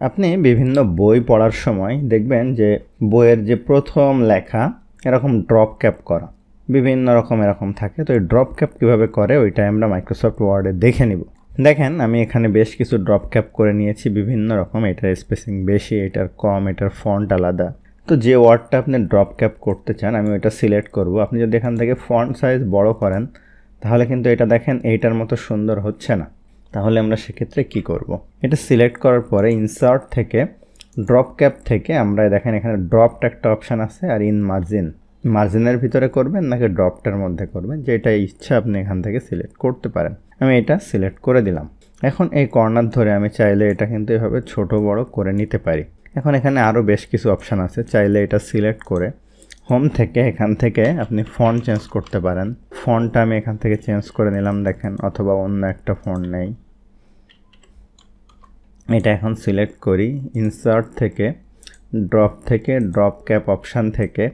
আপনি বিভিন্ন বই পড়ার সময় দেখবেন যে বইয়ের যে প্রথম লেখা এরকম ড্রপ ক্যাপ করা। বিভিন্ন রকম এরকম থাকে। তো এই ড্রপ ক্যাপ কীভাবে করে ওইটা আমরা মাইক্রোসফট ওয়ার্ডে দেখে নিব। দেখেন, আমি এখানে বেশ কিছু ড্রপ ক্যাপ করে নিয়েছি। বিভিন্ন রকম, এটার স্পেসিং বেশি, এটার কম, এটার ফন্ট আলাদা। তো যে ওয়ার্ডটা আপনি ড্রপ ক্যাপ করতে চান, আমি ওইটা সিলেক্ট করব। আপনি যদি এখান থেকে ফন্ট সাইজ বড় করেন, তাহলে কিন্তু এটা দেখেন, এইটার মতো সুন্দর হচ্ছে না। তাহলে আমরা সেক্ষেত্রে কি করব। এটা সিলেক্ট করার পরে ইনসার্ট থেকে ড্রপ ক্যাপ থেকে আমরা দেখেন এখানে ড্রপটা একটা অপশান আছে আর ইন মার্জিন মার্জিনের ভিতরে করবেন নাকি ড্রপটার মধ্যে করবেন? যেটা ইচ্ছা আপনি এখান থেকে সিলেক্ট করতে পারেন। আমি এটা সিলেক্ট করে দিলাম। এখন এই কর্নার ধরে আমি চাইলে এটা কিন্তু এভাবে ছোট বড় করে নিতে পারি। এখন এখানে আরও বেশ কিছু অপশান আছে। চাইলে এটা সিলেক্ট করে হোম থেকে এখান থেকে আপনি ফন্ট চেঞ্জ করতে পারেন। ফন্টটা আমি এখান থেকে চেঞ্জ করে নিলাম, দেখেন, অথবা অন্য একটা ফন্ট নেই। এটা এখন সিলেক্ট করি ইনসার্ট থেকে ড্রপ থেকে ড্রপ ক্যাপ অপশান থেকে।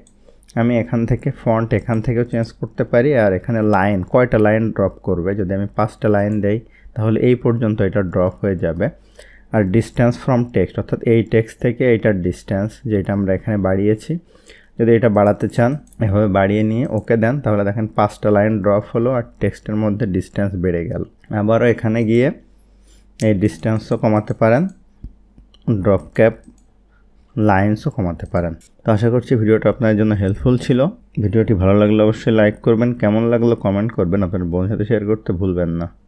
আমি এখান থেকে ফন্ট এখান থেকেও চেঞ্জ করতে পারি, আর এখানে লাইন কয়টা লাইন ড্রপ করবে? যদি আমি পাঁচটা লাইন দেই, তাহলে এই পর্যন্ত এটা ড্রপ হয়ে যাবে। আর ডিস্ট্যান্স ফ্রম টেক্সট অর্থাৎ এই টেক্সট থেকে এইটার ডিস্ট্যান্স যেটা আমরা এখানে বাড়িয়েছি যদি এটা বাড়াতে চান, এভাবে বাড়িয়ে নিয়ে ওকে দেন, তাহলে দেখেন পাঁচটা লাইন ড্রপ হলো আর টেক্সটের মধ্যে ডিস্ট্যান্স বেড়ে গেল। আবারও এখানে গিয়ে এই ডিস্ট্যান্সও কমাতে পারেন, ড্রপ ক্যাপ লাইন্সও কমাতে পারেন। তো আশা করছি ভিডিওটা আপনার জন্য হেল্পফুল ছিল। ভিডিওটি ভালো লাগলে অবশ্যই লাইক করবেন, কেমন লাগল কমেন্ট করবেন, আপনার বন্ধুর সাথে শেয়ার করতে ভুলবেন না।